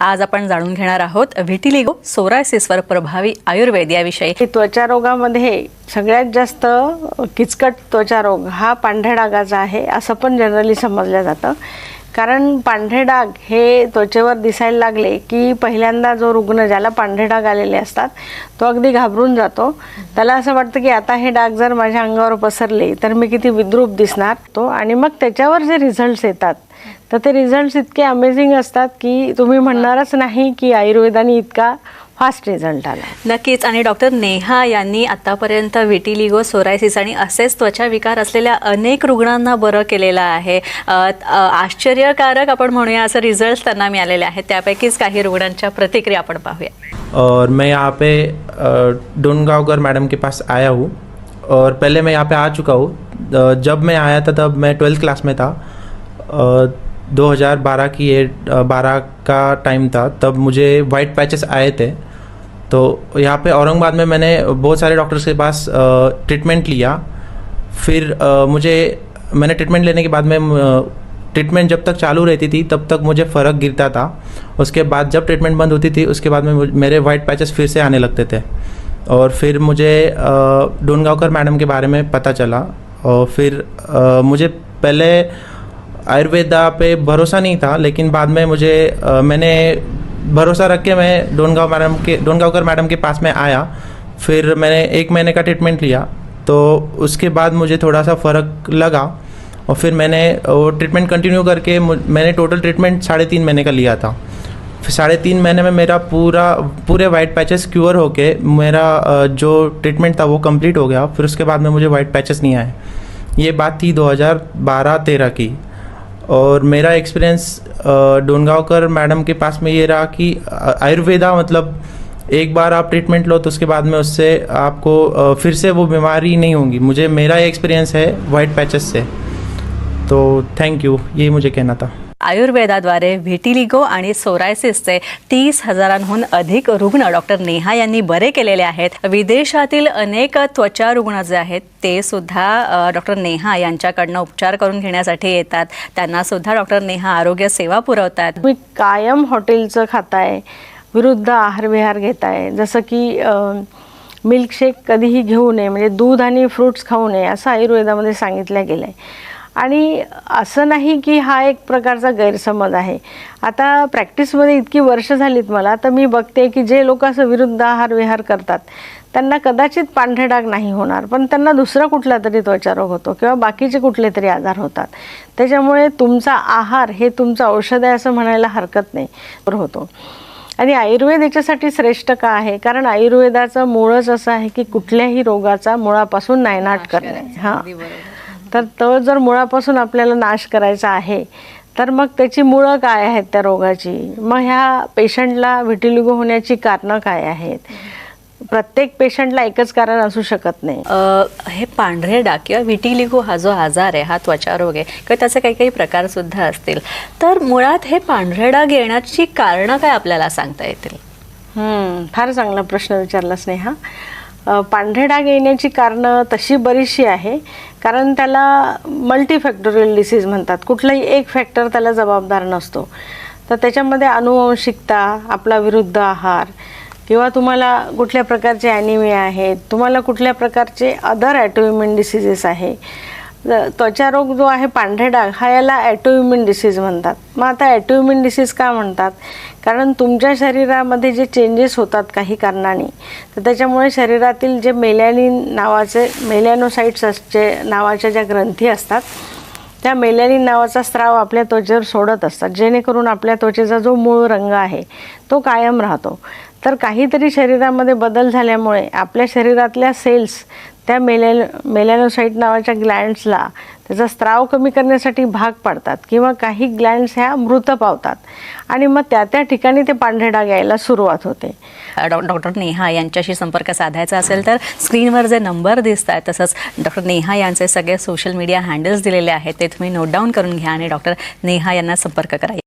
आज आपण जाणून घेणार आहोत व्हिटिलिगो सोरायसिसवर प्रभावी आयुर्वेद याविषयी. त्वचा रोगामध्ये सगळ्यात जास्त किचकट त्वचा रोग हा पांढऱ्या डागाचा आहे असं पण जनरली समजलं जातं. कारण पांढरे डाग हे त्वचेवर दिसायला लागले की पहिल्यांदा जो रुग्ण ज्याला पांढरे डाग आलेले असतात तो अगदी घाबरून जातो. त्याला असं वाटतं की आता हे डाग जर माझ्या अंगावर पसरले तर मी किती विद्रूप दिसणार तो. आणि मग त्याच्यावर जे रिझल्ट्स येतात तर ते रिझल्ट्स इतके अमेझिंग असतात की तुम्ही म्हणणारच नाही की आयुर्वेदाने इतका फास्ट रिझल्ट आला. नक्कीच. आणि डॉक्टर नेहा यांनी आतापर्यंत व्हिटिलिगो सोरायसिस आणि असेच त्वचा विकार असलेल्या अनेक रुग्णांना बरं केलेलं आहे. आश्चर्यकारक आपण म्हणूया असं रिझल्ट त्यांना मिळालेले आहेत. त्यापैकीच काही रुग्णांच्या प्रतिक्रिया आपण पाहूया. और मैं यहाँ पे डोनगांवकर मैडम के पास आया हूँ। और पहले मैं यहाँ पे आ चुका हूँ। जब मैं आया था तब मैं ट्वेल्थ क्लास में था। दो हज़ार बारह की ये बारह का टाइम था। तब मुझे वाइट पैचेस आए थे। तो यहाँ पे औरंगाबाद में मैंने बहुत सारे डॉक्टर्स के पास ट्रीटमेंट लिया। फिर मुझे, मैंने ट्रीटमेंट लेने के बाद में ट्रीटमेंट जब तक चालू रहती थी, तब तक मुझे फ़र्क गिरता था। उसके बाद जब ट्रीटमेंट बंद होती थी, उसके बाद में मेरे वाइट पैचेस फिर से आने लगते थे। और फिर मुझे डोनगांवकर मैडम के बारे में पता चला। और फिर मुझे पहले आयुर्वेदा पे भरोसा नहीं था, लेकिन बाद में मुझे मैंने भरोसा रख के मैं डोनगांव मैडम के, डोनगांवकर मैडम के पास में आया। फिर मैंने एक महीने का ट्रीटमेंट लिया। तो उसके बाद मुझे थोड़ा सा फ़र्क लगा और फिर मैंने वो ट्रीटमेंट कंटिन्यू करके मैंने टोटल ट्रीटमेंट साढ़े तीन महीने का लिया था। साढ़े तीन महीने में मेरा पूरा, पूरे वाइट पैचेस क्योर होके मेरा जो ट्रीटमेंट था वो कंप्लीट हो गया। फिर उसके बाद में मुझे वाइट पैचेस नहीं आए। ये बात थी 2012-13 की। और मेरा एक्सपीरियंस डोनगांवकर मैडम के पास में ये रहा कि आयुर्वेदा मतलब एक बार आप ट्रीटमेंट लो तो उसके बाद में उससे आपको फिर से वो बीमारी नहीं होगी। मुझे, मेरा एक्सपीरियंस है वाइट पैचेस से। तो थैंक यू ये मुझे कहना था। आयुर्वेदाद्वारे व्हिटिलिगो आणि सोरायसिसचे तीस हजारांहून अधिक रुग्ण डॉक्टर नेहा यांनी बरे केलेले आहेत. विदेशातील अनेक त्वचा रुग्ण जे आहेत ते सुद्धा डॉक्टर नेहा यांच्याकडनं उपचार करून घेण्यासाठी येतात. त्यांना सुद्धा डॉक्टर नेहा आरोग्य सेवा पुरवतात. मी कायम हॉटेलचं खाताय विरुद्ध आहारविहार घेताय. जसं की मिल्कशेक कधीही घेऊ नये म्हणजे दूध आणि फ्रूट्स खाऊ नये असं आयुर्वेदामध्ये सांगितलं गेलं आहे आणि असं नाही की हा एक प्रकारचा गैरसमज आहे. आता प्रॅक्टिसमध्ये इतकी वर्ष झालीत मला तर मी बघते की जे लोक असं विरुद्ध आहार विहार करतात त्यांना कदाचित पांढरे डाग नाही होणार पण त्यांना दुसरा कुठला तरी त्वचारोग होतो किंवा बाकीचे कुठले तरी आजार होतात. त्याच्यामुळे तुमचा आहार हे तुमचं औषध आहे असं म्हणायला हरकत नाही तर होतो. आणि आयुर्वेद याच्यासाठी श्रेष्ठ का आहे? कारण आयुर्वेदाचं मूळच असं आहे की कुठल्याही रोगाचा मुळापासून नायनाट करणे. हां. तर तो जर मुळापासून आपल्याला नाश करायचा आहे तर मग त्याची मुळं काय आहेत त्या रोगाची? मग ह्या पेशंटला विटिलिगो होण्याची कारणं काय आहेत? प्रत्येक पेशंटला एकच कारण असू शकत नाही. हे पांढरे डाग किंवा विटिलिगो हा जो आजार आहे हा त्वचा रोग आहे किंवा त्याचे काही काही प्रकार सुद्धा असतील. तर मुळात हे पांढरे डाग येण्याची कारणं काय आपल्याला सांगता येतील? फार चांगला प्रश्न विचारला स्नेहा. पांढरे डाग येण्याची कारणं तशी बरीचशी आहे. कारण त्याला मल्टीफॅक्टोरियल डिसीज म्हणतात. कुठलाही एक फॅक्टर त्याला जबाबदार नसतो. तर त्याच्यामध्ये अनुवंशिकता आपला विरुद्ध आहार किंवा तुम्हाला कुठल्या प्रकारचे ॲनिमिया आहेत तुम्हाला कुठल्या प्रकारचे अदर ॲटोइम्युन डिसीजेस आहे त्वचा त्वचारोग जो आहे पांढरे डाग हा याला ॲटोइम्युन डिसीज म्हणतात. मग आता ॲटोइम्युन डिसीज का म्हणतात? कारण तुमच्या शरीरामध्ये जे चेंजेस होतात काही कारणाने तर त्याच्यामुळे शरीरातील जे मेलॅनिन नावाचे मेलॅनोसाईट्स असचे नावाच्या ज्या ग्रंथी असतात त्या मेलॅनिन नावाचा स्त्राव आपल्या त्वचेवर सोडत असतात. जेणेकरून आपल्या त्वचेचा जो मूळ रंग आहे तो कायम राहतो. तर काहीतरी शरीरामध्ये बदल झाल्यामुळे आपल्या शरीरातल्या सेल्स त्या मेलॅन मेलॅनोसाईट नावाच्या ग्लँड्सला त्याचा स्त्राव कमी करण्यासाठी भाग पाडतात किंवा काही ग्लँड्स ह्या मृत पावतात. आणि मग त्या त्या ठिकाणी ते पांढरे डाग यायला सुरुवात होते. डॉ डॉक्टर नेहा यांच्याशी संपर्क साधायचा असेल तर स्क्रीनवर जे नंबर दिसत आहेत तसंच डॉक्टर नेहा यांचे सगळे सोशल मीडिया हँडल्स दिलेले आहेत ते तुम्ही नोट डाऊन करून घ्या आणि डॉक्टर नेहा यांना संपर्क करा.